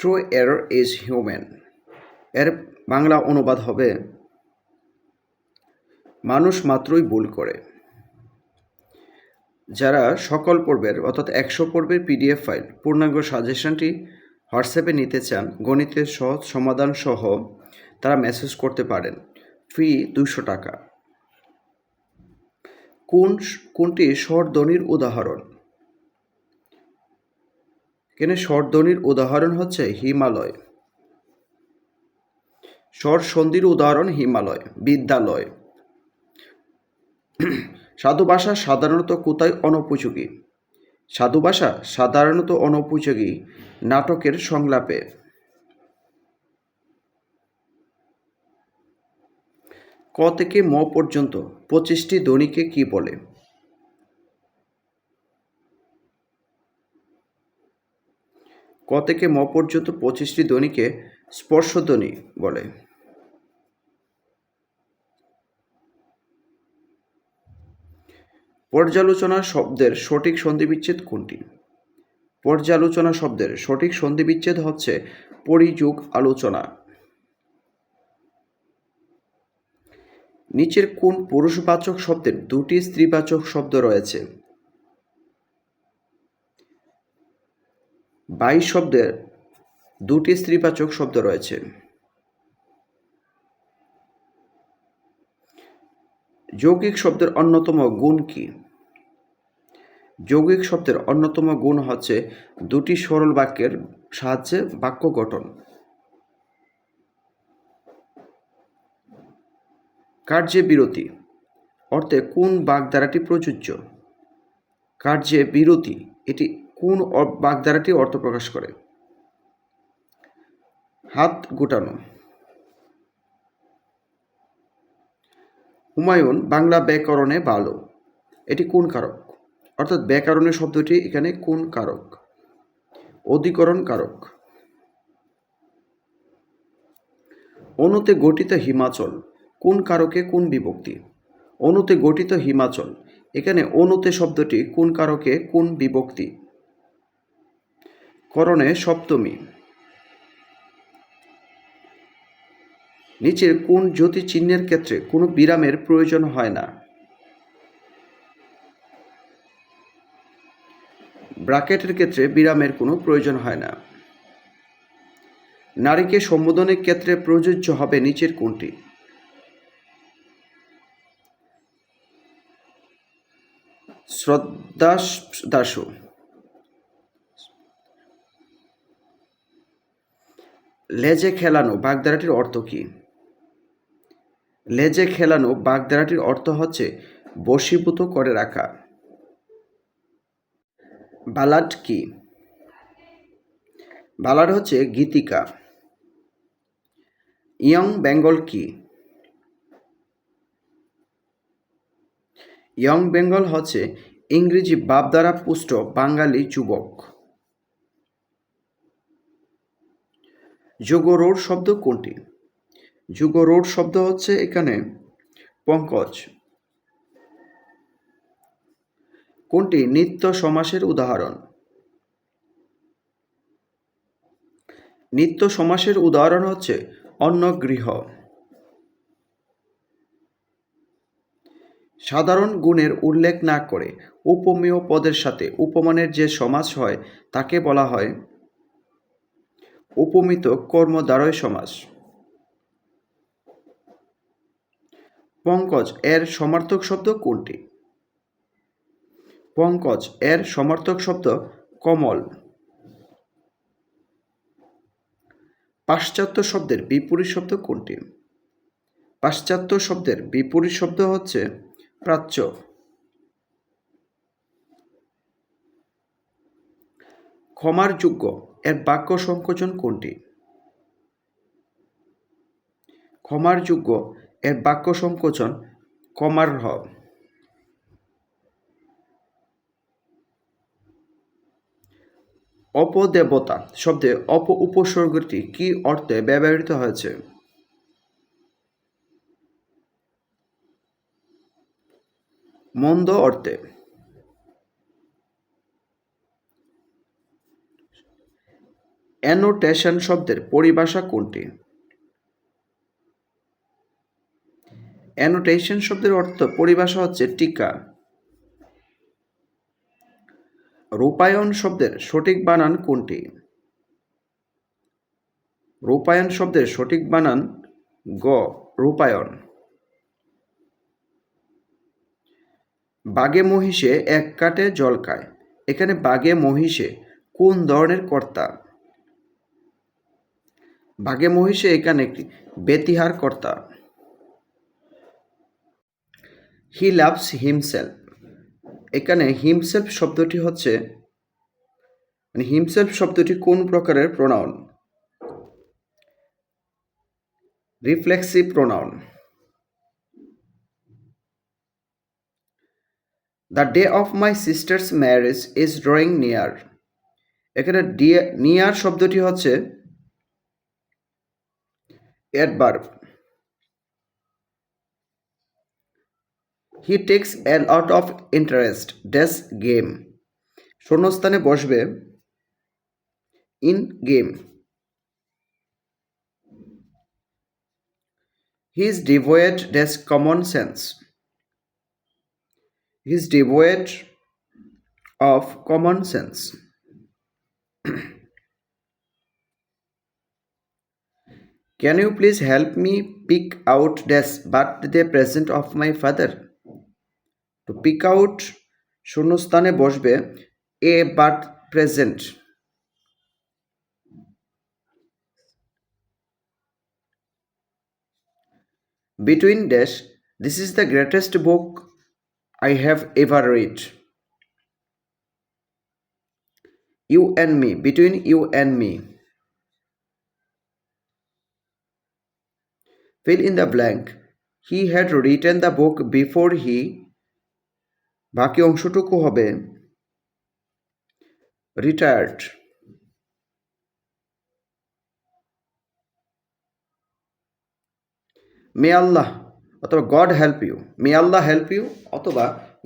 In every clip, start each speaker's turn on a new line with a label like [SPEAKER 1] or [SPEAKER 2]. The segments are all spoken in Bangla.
[SPEAKER 1] ট্রু এরর ইজ হিউম্যান এর বাংলা অনুবাদ হবে, মানুষ মাত্রই ভুল করে। যারা সকল পর্বের, অর্থাৎ একশো পর্বের পিডিএফ ফাইল পূর্ণাঙ্গ সাজেশনটি হোয়াটসঅ্যাপে নিতে চান, গণিতের সহজ সমাধান সহ, তারা মেসেজ করতে পারেন। ফি দুশো টাকা। কোন, কোনটি স্বরধ্বনির উদাহরণ? এখানে স্বরধ্বনির উদাহরণ হচ্ছে হিমালয়। স্বর সন্ধির উদাহরণ হিমালয়, বিদ্যালয়। সাধু ভাষা সাধারণত কোথায় অনুপযোগী? সাধু ভাষা সাধারণত অনুপযোগী নাটকের সংলাপে। ক থেকে ম পর্যন্ত পঁচিশটি ধ্বনিকে কি বলে? ক থেকে ম পর্যন্ত পঁচিশটি ধ্বনিকে স্পর্শধ্বনি বলে? পর্যালোচনা শব্দের সঠিক সন্ধিবিচ্ছেদ কোনটি? পর্যালোচনা শব্দের সঠিক সন্ধিবিচ্ছেদ হচ্ছে পরিযোগ আলোচনা। নিচের কোন পুরুষবাচক শব্দের দুটি স্ত্রীবাচক শব্দ রয়েছে? বাইশ শব্দের দুটি স্ত্রীবাচক শব্দ রয়েছে। যৌগিক শব্দের অন্যতম গুণ কি? যৌগিক শব্দের অন্যতম গুণ হচ্ছে দুটি সরল বাক্যের সাহায্যে বাক্য গঠন। কার্যে বিরতি, অর্থে কোন বাগধারাটি প্রযোজ্য? কার্যে বিরতি, এটি কোন বাগধারাটি অর্থ প্রকাশ করে? হাত গুটানো। হুমায়ুন বাংলা ব্যাকরণে ভালো এটি কোন কারক? অর্থাৎ ব্যাকরণের শব্দটি এখানে কোন কারক? অধিকরণ কারক। অনুতে গঠিত হিমাচল। কোন কারকে কোন বিভক্তি? অনুতে গঠিত হিমাচল। এখানে অনুতে শব্দটি কোন কারকে কোন বিভক্তি? করণে সপ্তমী। নিচের কোন জ্যোতি চিহ্নের ক্ষেত্রে কোনো বিরামের প্রয়োজন হয় না? ব্রাকেটের ক্ষেত্রে বিরামের কোনো প্রয়োজন হয় না। নারীকে সম্বোধনের ক্ষেত্রে প্রযোজ্য হবে নিচের কোনটি? শ্রদ্ধা দাসু লেজে খেলানো বাগধারাটির অর্থ কী? লেজে খেলানো বাগধারাটির অর্থ হচ্ছে বশীভূত করে রাখা। বালাড কি? বালাড হচ্ছে গীতিকা। ইয়ং বেঙ্গল কি? ইয়ং বেঙ্গল হচ্ছে ইংরেজি বাপ দ্বারা পুষ্ট বাঙালি যুবক। যোগরোড শব্দ কোনটি? যুগরোড শব্দ হচ্ছে এখানে পঙ্কজ। কোনটি? নিত্য সমাসের উদাহরণ। নিত্য সমাসের উদাহরণ হচ্ছে অন্য গৃহ। সাধারণ গুণের উল্লেখ না করে উপমেয় পদের সাথে উপমানের যে সমাস হয়, তাকে বলা হয় উপমিত কর্মদ্বারয় সমাস। পঙ্কজ, এর সমার্থক শব্দ কোনটি? পঙ্কজ, এর সমার্থক শব্দ কমল। পাশ্চাত্য শব্দের বিপরীত শব্দ কোনটি? পাশ্চাত্য শব্দের বিপরীত শব্দ হচ্ছে প্রাচ্য। ক্ষমার যোগ্য এর বাক্য সংকোচন কোনটি? ক্ষমার যোগ্য, এর বাক্য সংকোচন কমার্হ অপদেবতা শব্দে অপ উপসর্গটি কি অর্থে ব্যবহৃত হয়েছে? মন্দ অর্থে অ্যানোটেশন শব্দের পরিভাষা কোনটি? অ্যানোটেশন শব্দের অর্থ পরিভাষা হচ্ছে টিকা। রূপায়ণ শব্দের সঠিক বানান কোনটি? রূপায়ণ শব্দের সঠিক বানান গ, রূপায়ণ। বাগে মহিষে এক কাটে জল খায়। এখানে বাগে মহিষে কোন ধরনের কর্তা? বাগে মহিষে এখানে একটি বেতিহার কর্তা হি লাভস হিমসেলফ এখানে হিমসেলফ শব্দটি হচ্ছে মানে হিমসেলফ শব্দটি কোন প্রকারের pronoun reflexive pronoun the day of my sister's marriage is drawing near এখানে নিয়ার শব্দটি হচ্ছে adverb he takes a lot of interest dash game শূন্যস্থানে বসবে in game he is devoid dash common sense he is devoid of common sense Can you please help me pick out this birthday present of my father? তো পিক আউট শূন্যস্থানে বসবে a birth present between dash this is the greatest book i have ever read you and me between you and me fill in the blank. He had written the book before he, বাকি অংশটুকু হবে রিটায়ার্ড মে আল্লাহ অথবা God help you may Allah help you অথবা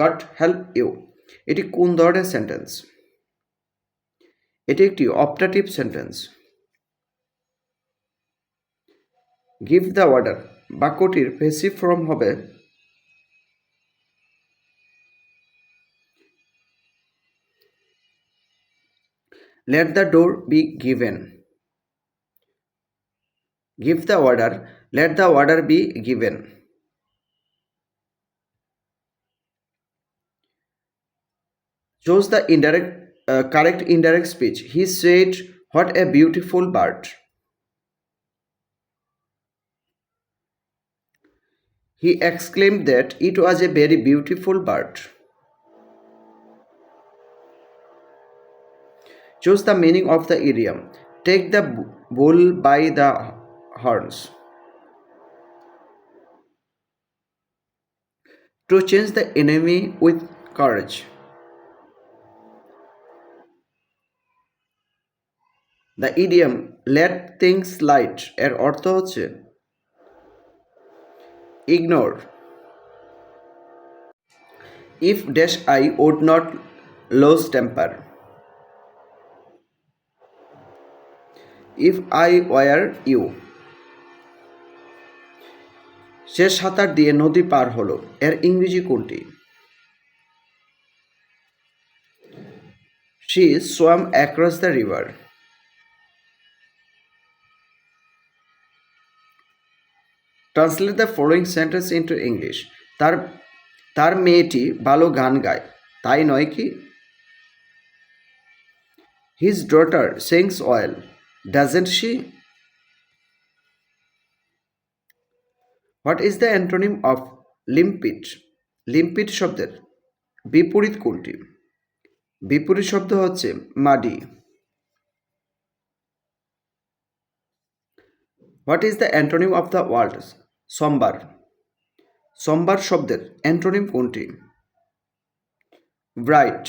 [SPEAKER 1] গড হেল্প ইউ এটি কোন ধরনের সেন্টেন্স এটি একটি optative sentence give the order বাক্যটির পেসিভ ফর্ম হবে let the door be given give the order let the order be given chose the indirect uh, correct indirect speech he said what a beautiful bird he exclaimed that it was a very beautiful bird Choose the meaning of the idiom. Take the bull by the horns. To change the enemy with courage. The idiom let things লাইটের অর্থ হচ্ছে ignore if dash I would not lose temper if I were you সে সাঁতার দিয়ে নদী পার হলো। এর ইংরেজি কোনটি? She swam across the river translate the following sentence into English তার তার মেয়েটি ভালো গান গায়। তাই নয় কি? His daughter sings well Doesn't she? What is the antonym of limpid limpid শব্দের বিপরীত কোনটি? বিপরীত শব্দ হচ্ছে muddy. What is the antonym of the word sombre. Sombre শব্দের অ্যান্ট্রোনিম কোনটি? Bright.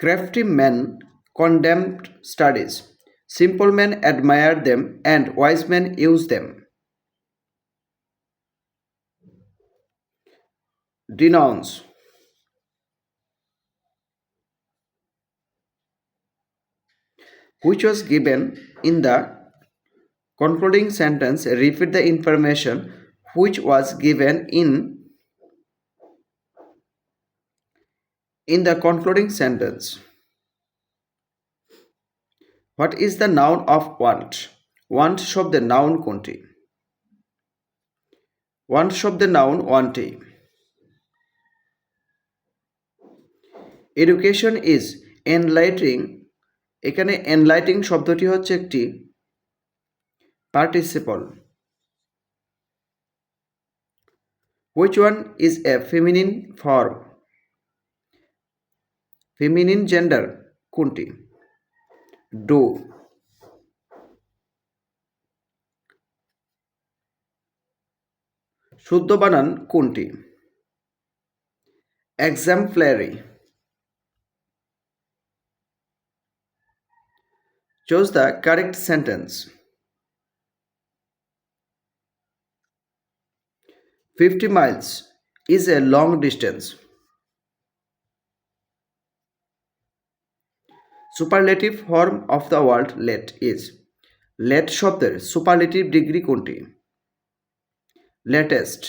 [SPEAKER 1] Crafty man condemned studies. Simple man admire them and wise man use them. Denounce. which was given in the concluding sentence repeat the information which was given in in the concluding sentence what is the noun of want want শব্দের noun কোনটি want শব্দের noun warranty education is enlightening এখানে এনলাইটিং শব্দটি হচ্ছে একটি participle which one is a feminine form feminine gender কোনটি? ডু শুদ্ধ বানান কোনটি? Exemplary Choose the correct sentence. 50 miles is a long distance. Superlative form of the word let is let শব্দের superlative ডিগ্রি কোনটি লেটেস্ট